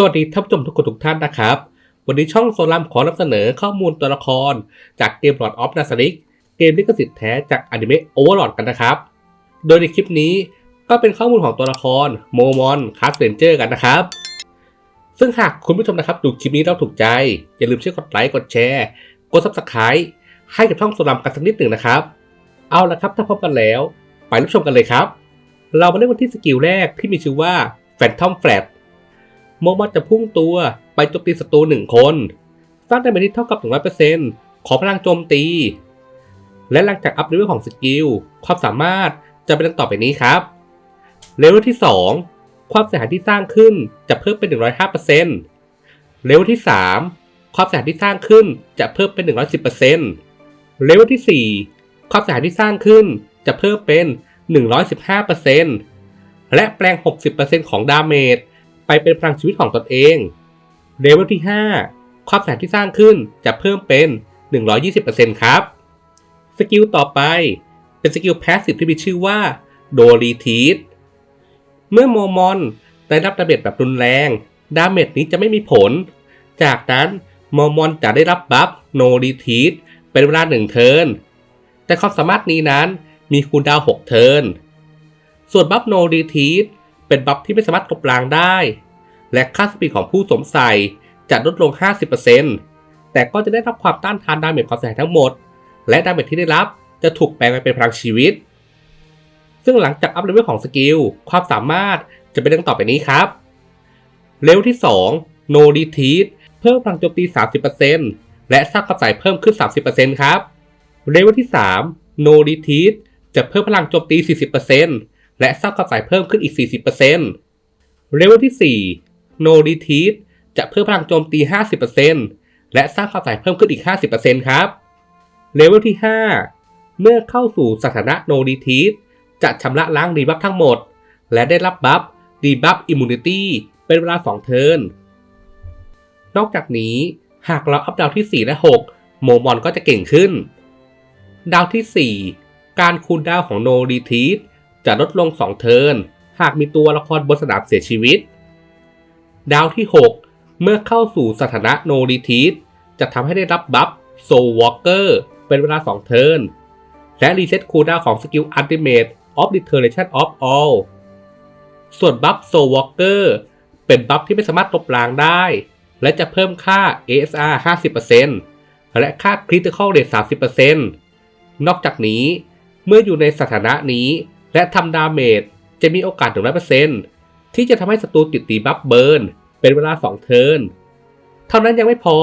สวัสดีท่านผู้ชมทุกคนทุกท่านนะครับ วันนี้ช่องโซลัมขอนำเสนอข้อมูลตัวละคร จากเกม Lord of n a s a r i c เกมลิขสิทธิ์แท้จากอนิเมะ Overlord กันนะครับ โดยในคลิปนี้ก็เป็นข้อมูลของตัวละครโมมอนคาร์เรนเจอร์กันนะครับ ซึ่งหากคุณผู้ชมนะครับดูคลิปนี้แล้วถูกใจ อย่าลืมช่วยกดไลค์กดแชร์ กด Subscribe ให้กับช่องโซลัมกันสักนิดหนึ่งนะครับ เอาละครับถ้าพร้อมกันแล้ว ไปรับชมกันเลยครับ เรามาเริ่มกันที่สกิลแรกที่มีชื่อว่า Phantom Flash โมมอนจะพุ่งตัวไปโจมตีศัตรูหนึ่งคน สร้างดาเมจที่เท่ากับ100%ของพลังโจมตี และหลังจากอัพเลเวลของสกิล ความสามารถจะเป็นดังต่อไปนี้ครับเลเวลที่ 2 ความเสียหายที่สร้างขึ้นจะเพิ่มเป็น 105%เลเวลที่ 3 ความเสียหายที่สร้างขึ้นจะเพิ่มเป็น 110%เลเวลที่ 4 ความเสียหายที่สร้างขึ้นจะเพิ่มเป็น 115%และแปลง 60%ของดาเมจ ไปเป็นพลังชีวิตของตนเองเลเวลที่ 5 ความแสนที่สร้างขึ้นจะเพิ่มเป็น 120%ครับ สกิลต่อไปเป็นสกิลแพสซีฟที่มีชื่อว่าโดรีทีสเมื่อโมมอนได้รับดาเมจแบบรุนแรง ดาเมจนี้จะไม่มีผล จากนั้นโมมอนจะได้รับบัฟโนรีทีสเป็นเวลา1เทิร์นแต่ความสามารถนี้นั้นมีคูลดาวน์6เทิร์นส่วนบัฟโนรีทีส เป็นบัฟที่ไม่สามารถลบล้างได้ และค่าสปีดของผู้สวมใส่จะลดลง 50%แต่ก็จะได้รับความต้านทานดาเมจความเสียหายทั้งหมด และดาเมจที่ได้รับจะถูกแปลงไปเป็นพลังชีวิต ซึ่งหลังจากอัพเลเวลของสกิลความสามารถจะเป็นดังต่อไปนี้ครับ เลเวลที่ 2 No Retreat เพิ่มพลังโจมตี 30%และสร้างความใส่เพิ่มขึ้น 30%ครับ เลเวลที่ 3 No Retreat จะเพิ่มพลังโจมตี 40% และสร้างความใส่เพิ่มขึ้นอีก 40%เลเวลที่ 4 No Retreat จะเพิ่มพลังโจมตี 50%และสร้างความใส่เพิ่มขึ้นอีก 50%ครับ เลเวลที่ 5 เมื่อเข้าสู่สถานะ No Retreat จะชำระล้างดีบัฟทั้งหมด และได้รับบัฟดีบัฟอิมมูเนิตี้เป็นเวลา 2 เทิร์น นอกจากนี้หากเราอัพดาวที่ 4 และ 6 โมมอนก็จะเก่งขึ้น ดาวที่ 4 การคูลดาวของ No Retreat จะลดลง 2 เทิร์นหากมีตัวละครบนสนามเสียชีวิต ดาวที่ 6 เมื่อเข้าสู่สถานะ No Retreat จะทำให้ได้รับบัฟ Soul Walker เป็นเวลา 2 เทิร์นและรีเซ็ตคูลดาวของสกิล Ultimate of Determination of All ส่วนบัฟ Soul Walker เป็นบัฟที่ไม่สามารถลบล้างได้ และจะเพิ่มค่า ASR 50%และค่า Critical Rate 30%นอกจากนี้เมื่ออยู่ในสถานะนี้ และทำดาเมจจะมีโอกาสถึง100%ที่จะทำให้ศัตรูติดตีบัฟเบิร์น เป็นเวลา 2 เทิร์น เท่านั้นยังไม่พอ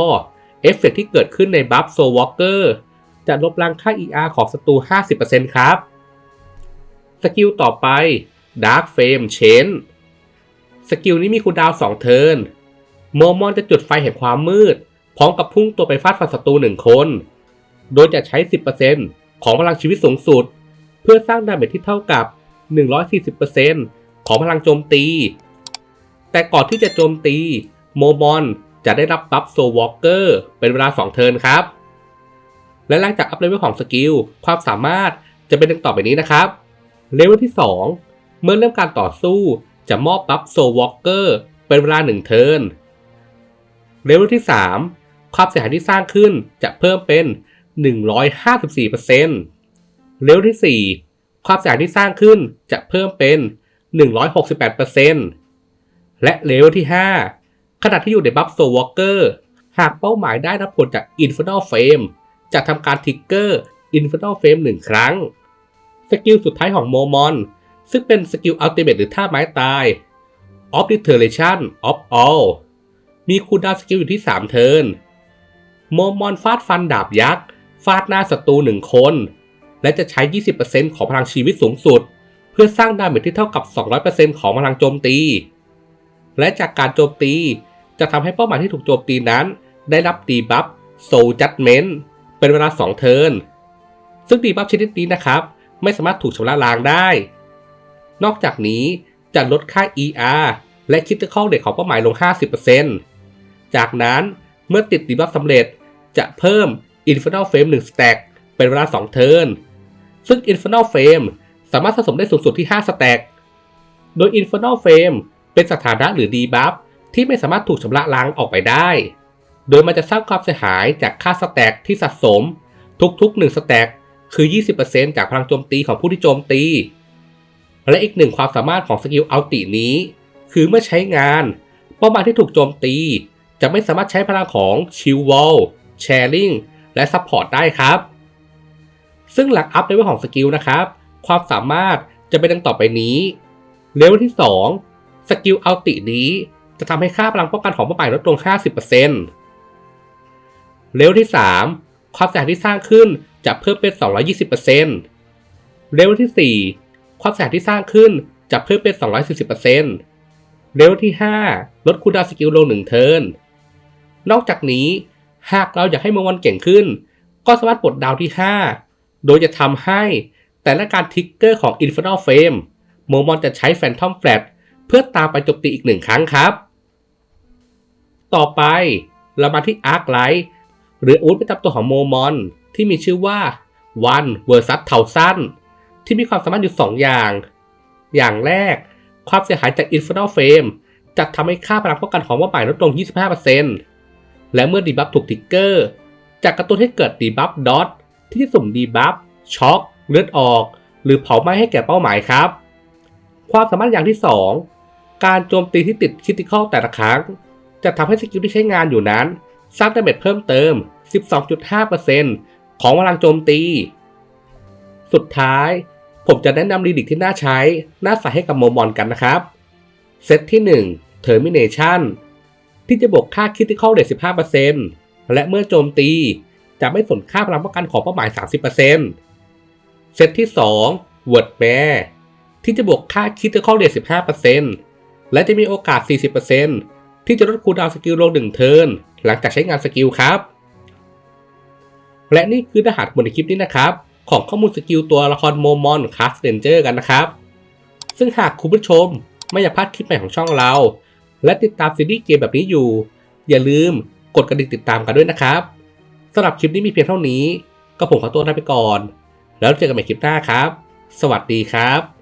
เอฟเฟกที่เกิดขึ้นในบัฟโซวอ l เกอร์จะลบล้างค่า ER ของศัตรู 50%ครับ สกิลต่อไป Dark Flame Chain สกิลนี้มีคูลดาว 2 เทิร์นโมมอนจะจุดไฟแห่งความมืด พร้อมกับพุ่งตัวไปฟาดฟันศัตรูหนึ่งคน โดยจะใช้ 10%ของพลังชีวิตสูงสุด เพื่อสร้างดาเมจที่เท่ากับ 140%ของพลังโจมตี แต่ก่อนที่จะโจมตี โมมอนจะได้รับบัฟโซวอ l เกอร์เป็นเวลา 2 เทิร์นครับ และหลังจากอัพเลเวลของสกิล ความสามารถจะเป็นดังต่อไปนี้นะครับ เลเวลที่ 2 เมื่อเริ่มการต่อสู้จะมอบบัฟโซวอ l เกอร์เป็นเวลา 1 เทิร์น เลเวลที่ 3 ความเสียหายที่สร้างขึ้นจะเพิ่มเป็น 154% เลเวลที่ 4 ความเสียหายที่สร้างขึ้นจะเพิ่มเป็น 168%และเลเวลที่ 5 ขณะที่อยู่ในบัฟโซวอ l เกอร์หากเป้าหมายได้รับผลจาก Infernal Flame จะทำการทิกเกอร์ Infernal Flame หนึ่งครั้ง สกิลสุดท้ายของโมมอน ซึ่งเป็นสกิลอัลติเมทหรือท่าไม้ตาย Obliteration of All มีคูลดาวสกิลอยู่ที่ 3 เทิร์น โมมอนฟาดฟันดาบยักษ์ ฟาดหน้าศัตรูหนึ่งคน และจะใช้ 20%ของพลังชีวิตสูงสุด เพื่อสร้างดาเมจที่เท่ากับ 200%ของพลังโจมตี และจากการโจมตีจะทำให้เป้าหมายที่ถูกโจมตีนั้น ได้รับดีบัฟ Soul Judgment เป็นเวลา 2 เทิร์น ซึ่งดีบัฟชนิดนี้นะครับ ไม่สามารถถูกชำระล้างได้ นอกจากนี้จะลดค่า ER และ Critical Rate ของเป้าหมายลง 50%จากนั้นเมื่อติดดีบัฟสำเร็จจะเพิ่ม Infernal Flame 1 stack เป็นเวลา 2 เทิร์น ซึ่ง Infernal Flame สามารถสะสมได้สูงสุดที่ 5 สแต็ก โดย Infernal Flame เป็นสถานะหรือดีบัฟที่ไม่สามารถถูกชำระล้างออกไปได้ โดยมันจะสร้างความเสียหายจากค่าสแต็กที่สะสม ทุกๆ 1 สแต็กคือ 20%จากพลังโจมตีของผู้ที่โจมตี และอีกหนึ่งความสามารถของสกิลอัลตินี้ คือเมื่อใช้งานเป้าหมายที่ถูกโจมตี จะไม่สามารถใช้พลังของชิลวอลแชร์ลิงและซัพพอร์ตได้ครับ ซึ่งหลักอัพเลเวลของสกิลนะครับ ความสามารถจะเป็นดังต่อไปนี้เลเวลที่ 2 สกิลอัลตินี้ จะทำให้ค่าพลังป้องกันของเป้าหมายลดลง 50%เลเวลที่ 3 ความเสียหายที่สร้างขึ้นจะเพิ่มเป็น 220%เลเวลที่ 4 ความเสียหายที่สร้างขึ้นจะเพิ่มเป็น 240%เลเวลที่ 5 ลดคูดาวสกิลลง 1 เทิร์น นอกจากนี้ หากเราอยากให้มอนเก่งขึ้น ก็สามารถปลดดาวที่ 5 โดยจะทำให้แต่ละการทิกเกอร์ของ Infernal Flame โมมอนจะใช้ Phantom Flash เพื่อตามไปโจมตีอีกหนึ่งครั้งครับ ต่อไปเรามาที่ Arc Light หรืออาวุธประจำตัวของโมมอนที่มีชื่อว่า One vs เทาสั้นที่มีความสามารถอยู่ 2 อย่าง อย่างแรก ความเสียหายจาก Infernal Flame จะทำให้ค่าพลังป้องกันของเป้าหมายลดลง 25%และเมื่อดีบัฟถูกทิกเกอร์จะกระตุ้นให้เกิดดีบัฟดอท ที่จะสุ่มดีบัฟช็อกเลือดออก หรือเผาไหม้ให้แก่เป้าหมายครับ ความสามารถอย่างที่ 2 การโจมตีที่ติดคิติคอลแต่ละครั้ง จะทำให้สกิลที่ใช้งานอยู่นั้น สร้างดาเมจเพิ่มเติม 12.5%ของพลังโจมตี สุดท้าย ผมจะแนะนำรีดิกที่น่าใช้ น่าใส่ให้กับโมมอนกันนะครับ เซตที่ 1 Termination ที่จะบวกค่า Critical Rate 15%และเมื่อโจมตี จะไม่สนค่าพลังป้องกันของเป้าหมาย 30%เซตที่2 Word m a r ที่จะบวกค่า Critical Rate 15%และจะมีโอกาส 40%ที่จะลดคูลดาวสกิลลง1เทิร์นหลังจากใช้งานสกิลครับ และนี่คือรหัสบนในคลิปนี้นะครับ ของข้อมูลสกิลตัวละครโมมอนคลาสเรนเจอร์กันนะครับ ซึ่งหากคุณผู้ชมไม่อยากพลาดคลิปใหม่ของช่องเรา และติดตามซีรีส์เกมแบบนี้อยู่ อย่าลืมกดกระดิ่งติดตามกันด้วยนะครับ สำหรับคลิปนี้มีเพียงเท่านี้ ก็ผมขอตัวลาไปก่อน แล้วเจอกันใหม่คลิปหน้าครับ สวัสดีครับ